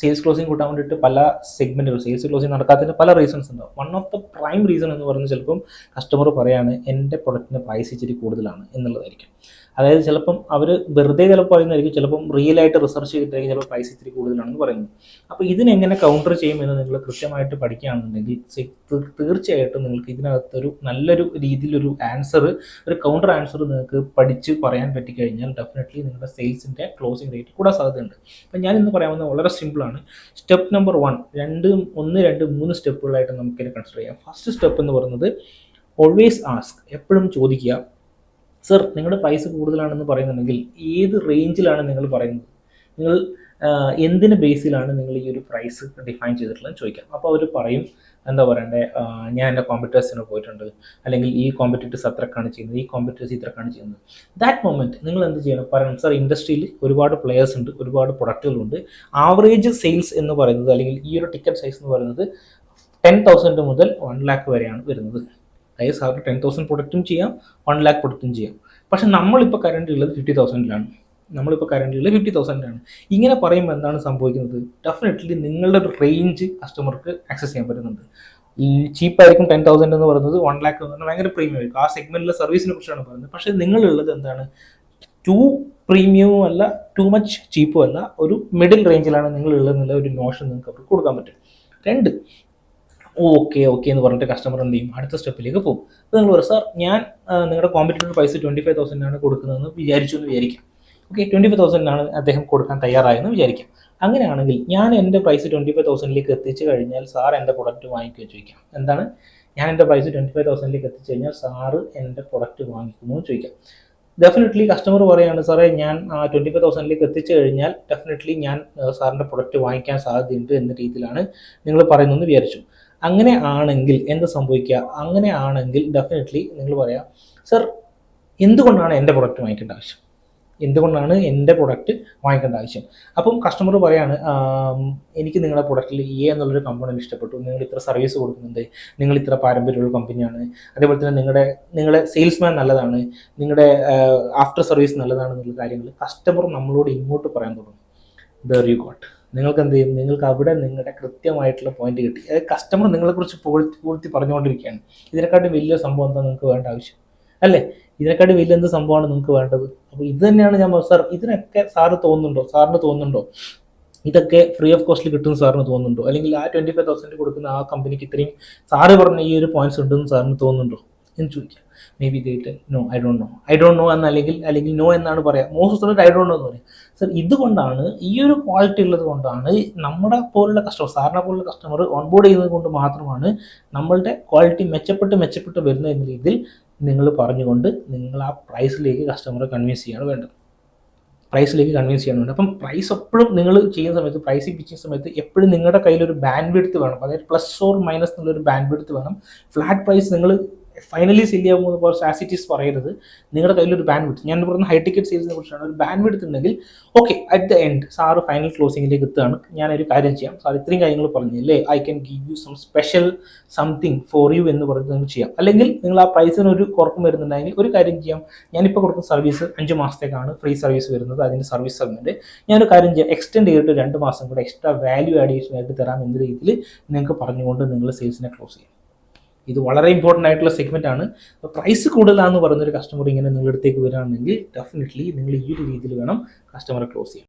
Sales closing കൂട്ടാൻ വേണ്ടിയിട്ട് പല സെഗ്മെന്റുകൾ സെയിൽസ് ക്ലോസിംഗ് നടക്കാത്തതിന് പല റീസൺസ് ഉണ്ടാവും. One of the prime reason എന്ന് പറയുന്നത് ചിലപ്പം കസ്റ്റമർ പറയാണ് എന്റെ പ്രൊഡക്റ്റിന്റെ പ്രൈസ് ഇച്ചിരി കൂടുതലാണ് എന്നുള്ളതായിരിക്കും. അതായത് ചിലപ്പം അവർ വെറുതെ ചിലപ്പോൾ പറയുന്നതായിരിക്കും ചിലപ്പം റിയൽ ആയിട്ട് റിസർച്ച് ചെയ്തിട്ടായിരിക്കും ചിലപ്പോൾ പ്രൈസ് ഇത്തിരി കൂടുതലാണെന്ന് പറയുന്നത്. അപ്പോൾ ഇതിനെങ്ങനെ കൗണ്ടർ ചെയ്യുമെന്ന് നിങ്ങൾ കൃത്യമായിട്ട് പഠിക്കുകയാണെന്നുണ്ടെങ്കിൽ തീർച്ചയായിട്ടും നിങ്ങൾക്ക് ഇതിനകത്തൊരു നല്ലൊരു രീതിയിലൊരു ആൻസർ ഒരു കൗണ്ടർ ആൻസർ നിങ്ങൾക്ക് പഠിച്ച് പറയാൻ പറ്റിക്കഴിഞ്ഞാൽ ഡെഫിനറ്റ്ലി നിങ്ങളുടെ സെയിൽസിന്റെ ക്ലോസിംഗ് റേറ്റ് കൂടാൻ സാധ്യതയുണ്ട്. അപ്പം ഞാൻ ഇന്ന് പറയാവുന്നത് വളരെ സിമ്പിളാണ് സ്റ്റെപ്പ് നമ്പർ വൺ രണ്ട് ഒന്ന് രണ്ട് മൂന്ന് സ്റ്റെപ്പുകളായിട്ട് നമുക്കിത് കൺസിഡർ ചെയ്യാം. ഫസ്റ്റ് സ്റ്റെപ്പ് എന്ന് പറയുന്നത് ഓൾവേസ് ആസ്ക് എപ്പോഴും ചോദിക്കുക. സർ നിങ്ങളുടെ പൈസ കൂടുതലാണെന്ന് പറയുന്നുണ്ടെങ്കിൽ ഏത് റേഞ്ചിലാണ് നിങ്ങൾ പറയുന്നത്? നിങ്ങൾ എന്തിന് ബേസിലാണ് നിങ്ങൾ ഈ ഒരു പ്രൈസ് ഡിഫൈൻ ചെയ്തിട്ടുള്ളത് ചോദിക്കാം. അപ്പോൾ അവർ പറയും എന്താ പറയണ്ടേ ഞാൻ എന്റെ കോമ്പറ്റേഴ്സിന് പോയിട്ടുണ്ട് അല്ലെങ്കിൽ ഈ കോമ്പറ്റേറ്റേഴ്സ് അത്രക്കാണ് ചെയ്യുന്നത് ഈ കോമ്പറ്റേറ്റേഴ്സ് ഇത്രക്കാണ് ചെയ്യുന്നത്. ദാറ്റ് മൊമെന്റ് നിങ്ങൾ എന്ത് ചെയ്യണം? പറയണം സാർ ഇൻഡസ്ട്രിയിൽ ഒരുപാട് പ്ലെയേഴ്സ് ഉണ്ട് ഒരുപാട് പ്രൊഡക്റ്റുകളുണ്ട് ആവറേജ് സെയിൽസ് എന്ന് പറയുന്നത് അല്ലെങ്കിൽ ഈ ഒരു ടിക്കറ്റ് സൈസ് എന്ന് പറയുന്നത് ടെൻ തൗസൻഡ് മുതൽ വൺ ലാക്ക് വരെയാണ് വരുന്നത്. അതായത് സാറിന് ടെൻ തൗസൻഡ് പ്രൊഡക്റ്റും ചെയ്യാം വൺ ലാക്ക് പ്രൊഡക്റ്റും ചെയ്യാം. പക്ഷെ നമ്മളിപ്പോൾ കറണ്ട് ഉള്ളത് ഫിഫ്റ്റി തൗസൻഡിലാണ് നമ്മളിപ്പോൾ കറണ്ടിൽ ഫിഫ്റ്റി ആണ്. ഇങ്ങനെ പറയുമ്പോൾ എന്താണ് സംഭവിക്കുന്നത്? ഡെഫിനറ്റ്ലി നിങ്ങളുടെ ഒരു റേഞ്ച് കസ്റ്റമർക്ക് ആക്സസ് ചെയ്യാൻ പറ്റുന്നുണ്ട്. ഈ ചീപ്പായിരിക്കും ടെൻ തൗസൻഡ് എന്ന് പറയുന്നത് വൺ ലാക്ക് എന്ന് പറഞ്ഞാൽ ഭയങ്കര പ്രീമിയം ആയിരിക്കും. ആ സെഗ്മെന്റിലെ സർവീസിനെ കുറിച്ചാണ് പറയുന്നത്. പക്ഷേ നിങ്ങളുള്ളത് എന്താണ്? ടു പ്രീമിയവും അല്ല ടു മച്ച് ചീപ്പും അല്ല ഒരു മിഡിൽ റേഞ്ചിലാണ് നിങ്ങളുള്ളത് എന്നുള്ള ഒരു നോഷൻ നിങ്ങൾക്ക് അവർക്ക് കൊടുക്കാൻ പറ്റും. രണ്ട് ഓക്കെ ഓക്കെ എന്ന് പറഞ്ഞിട്ട് കസ്റ്റമർ എന്ത് ചെയ്യും? അടുത്ത സ്റ്റെപ്പിലേക്ക് പോകും. അപ്പോൾ നിങ്ങൾ പറയും സാർ ഞാൻ നിങ്ങളുടെ കോമ്പറ്റീറ്റർ പൈസ ട്വന്റി ഫൈവ് തൗസൻഡാണ് കൊടുക്കുന്നതെന്ന് വിചാരിച്ചു എന്ന് വിചാരിക്കാം. ഓക്കെ ട്വന്റി ഫൈവ് തൗസൻഡിനാണ് അദ്ദേഹം കൊടുക്കാൻ തയ്യാറായെന്ന് വിചാരിക്കാം. അങ്ങനെയാണെങ്കിൽ ഞാൻ എന്റെ പ്രൈസ് ട്വന്റി ഫൈവ് തൗസൻഡിലേക്ക് എത്തിച്ചു കഴിഞ്ഞാൽ സാർ എന്റെ പ്രൊഡക്റ്റ് വാങ്ങിക്കുമോ ചോദിക്കാം. എന്താണ്? ഞാൻ എന്റെ പ്രൈസ് ട്വന്റി ഫൈവ് തൗസൻഡിലേക്ക് എത്തിച്ചു കഴിഞ്ഞാൽ സാറ് എന്റെ പ്രൊഡക്റ്റ് വാങ്ങിക്കുമോ ചോദിക്കാം. ഡെഫിനറ്റ്ലി കസ്റ്റമർ പറയുകയാണ് സാറേ ഞാൻ ട്വന്റി ഫൈവ് തൗസൻഡിലേക്ക് എത്തിച്ചു കഴിഞ്ഞാൽ ഡെഫിനറ്റ്ലി ഞാൻ സാറിന്റെ പ്രൊഡക്റ്റ് വാങ്ങിക്കാൻ സാധ്യതയുണ്ട് എന്ന രീതിയിലാണ് നിങ്ങൾ പറയുന്നതെന്ന് വിചാരിച്ചു. അങ്ങനെ ആണെങ്കിൽ എന്ത് സംഭവിക്കുക? അങ്ങനെ ആണെങ്കിൽ ഡെഫിനറ്റ്ലി നിങ്ങൾ പറയാം സർ എന്തുകൊണ്ടാണ് എന്റെ പ്രൊഡക്റ്റ് വാങ്ങിക്കേണ്ട ആവശ്യം? എന്തുകൊണ്ടാണ് എന്റെ പ്രൊഡക്റ്റ് വാങ്ങിക്കേണ്ട ആവശ്യം? അപ്പം കസ്റ്റമർ പറയാണ് എനിക്ക് നിങ്ങളുടെ പ്രൊഡക്റ്റിൽ എ എന്നുള്ളൊരു കമ്പോണന്റ് ഇഷ്ടപ്പെട്ടു. നിങ്ങൾ ഇത്ര സർവീസ് കൊടുക്കുന്നുണ്ട്. നിങ്ങൾ ഇത്ര പാരമ്പര്യമുള്ള കമ്പനിയാണ് അതേപോലെ തന്നെ നിങ്ങളുടെ നിങ്ങളുടെ സെയിൽസ്മാൻ നല്ലതാണ്. നിങ്ങളുടെ ആഫ്റ്റർ സർവീസ് നല്ലതാണ് എന്നുള്ള കാര്യങ്ങൾ കസ്റ്റമർ നമ്മളോട് ഇങ്ങോട്ട് പറയാൻ തുടങ്ങും. ദർ യു ഗോട്ട് നിങ്ങൾക്ക് എന്ത് ചെയ്യും? നിങ്ങൾക്ക് അവിടെ നിങ്ങളുടെ കൃത്യമായിട്ടുള്ള പോയിന്റ് കിട്ടി. അതായത് കസ്റ്റമർ നിങ്ങളെക്കുറിച്ച് പൂഴ്ത്തി പൂഴ്ത്തി പറഞ്ഞുകൊണ്ടിരിക്കുകയാണ്. ഇതിനെക്കാട്ടും വലിയ സംഭവം എന്താ? നിങ്ങൾക്ക് വേണ്ട ആവശ്യം. അല്ലേ? ഇതിനെക്കാട്ടി വലിയ എന്ത് സംഭവമാണ് നിങ്ങൾക്ക് വേണ്ടത്? അപ്പോൾ ഇത് തന്നെയാണ് ഞാൻ സാർ ഇതിനൊക്കെ സാറ് തോന്നുന്നുണ്ടോ? സാറിന് തോന്നുന്നുണ്ടോ? ഇതൊക്കെ ഫ്രീ ഓഫ് കോസ്റ്റിൽ കിട്ടുമെന്ന് സാറിന് തോന്നുന്നുണ്ടോ? അല്ലെങ്കിൽ ആ ട്വന്റി ഫൈവ് തൗസൻഡ് കൊടുക്കുന്ന ആ കമ്പനിക്ക് ഇത്രയും സാറ് പറഞ്ഞ ഈ ഒരു പോയിന്റ്സ് ഉണ്ടെന്ന് സാറിന് തോന്നുന്നുണ്ടോ? എന്ന് ചോദിക്കാം. Maybe date no I don't know I don't know എന്ന് അല്ലെങ്കിൽ അല്ലെങ്കിൽ നോ എന്നാണ് പറയാം. Most of I don't know എന്ന് പറയാം. സർ ഇതുകൊണ്ടാണ് ഈ ഒരു ക്വാളിറ്റി ഉള്ളത് കൊണ്ടാണ് നമ്മുടെ പോലുള്ള കസ്റ്റമർ സാറിനെ പോലുള്ള കസ്റ്റമർ ഓൺബോർഡ് ചെയ്യുന്നത് കൊണ്ട് മാത്രമാണ് നമ്മളുടെ ക്വാളിറ്റി മെച്ചപ്പെട്ട് മെച്ചപ്പെട്ട് വരുന്ന എന്ന രീതിയിൽ നിങ്ങൾ പറഞ്ഞുകൊണ്ട് നിങ്ങൾ ആ പ്രൈസിലേക്ക് കസ്റ്റമറെ കൺവിൻസ് ചെയ്യാണ് വേണ്ടത്. പ്രൈസിലേക്ക് കൺവിൻസ് ചെയ്യാൻ വേണ്ടത്. അപ്പം പ്രൈസ് എപ്പോഴും നിങ്ങൾ ചെയ്യുന്ന സമയത്ത് പ്രൈസ് പിച്ചിങ് സമയത്ത് എപ്പോഴും നിങ്ങളുടെ കയ്യിലൊരു ബാൻഡ് വിടുത്ത് വേണം. അതായത് പ്ലസ് ഓർ മൈനസ് എന്നുള്ളൊരു ബാൻഡ് വിടുത്ത് വേണം. ഫ്ലാറ്റ് പ്രൈസ് നിങ്ങൾ ഫൈനലി സെല്ല് ചെയ്യാൻ പോലെ ആസിറ്റീസ് പറയരുത്. നിങ്ങളുടെ കയ്യിലൊരു ബാൻഡ് വിടുത്ത് ഞാൻ പറഞ്ഞ ഹൈ ടിക്കറ്റ് സെയിൽസിനെ കുറിച്ചാണ്. ഒരു ബാൻഡ് വിടുത്ത് ഉണ്ടെങ്കിൽ okay at the end sir final ക്ലോസിംഗിലേക്ക് എത്തുകയാണ്. ഞാനൊരു കാര്യം ചെയ്യാം. സാർ ഇത്രയും കാര്യങ്ങൾ പറഞ്ഞില്ലേ I can give you some special something for you എന്ന് പറഞ്ഞ് നിങ്ങൾക്ക് ചെയ്യാം. അല്ലെങ്കിൽ നിങ്ങൾ ആ പ്രൈസിന് ഒരു കുറക്കും വരുന്നുണ്ടെങ്കിൽ ഒരു കാര്യം ചെയ്യാം. ഞാനിപ്പോൾ കൊടുക്കുന്ന സർവീസ് അഞ്ച് മാസത്തേക്കാണ് ഫ്രീ സർവീസ് വരുന്നത്. അതിന്റെ സർവീസ് സെഗ്മെന്റ് ഞാനൊരു കാര്യം ചെയ്യാം. എക്സ്റ്റെൻഡ് ചെയ്തിട്ട് രണ്ട് മാസം കൂടെ എക്സ്ട്രാ വാല്യൂ ആഡീഷൻ ആയിട്ട് തരാം എന്ന രീതിയിൽ നിങ്ങൾക്ക് പറഞ്ഞുകൊണ്ട് നിങ്ങൾ സെയിൽസിനെ ക്ലോസ് ചെയ്യും. ഇത് വളരെ ഇമ്പോർട്ടന്റ് ആയിട്ടുള്ള സെഗ്മെന്റ് ആണ്. പ്രൈസ് കൂടുതലാണെന്ന് പറയുന്ന ഒരു കസ്റ്റമർ ഇങ്ങനെ നിങ്ങളുടെ അടുത്തേക്ക് വരികയാണെങ്കിൽ ഡെഫിനറ്റ്ലി നിങ്ങൾ ഈ ഒരു രീതിയിൽ വേണം കസ്റ്റമറെ ക്ലോസ് ചെയ്യാൻ.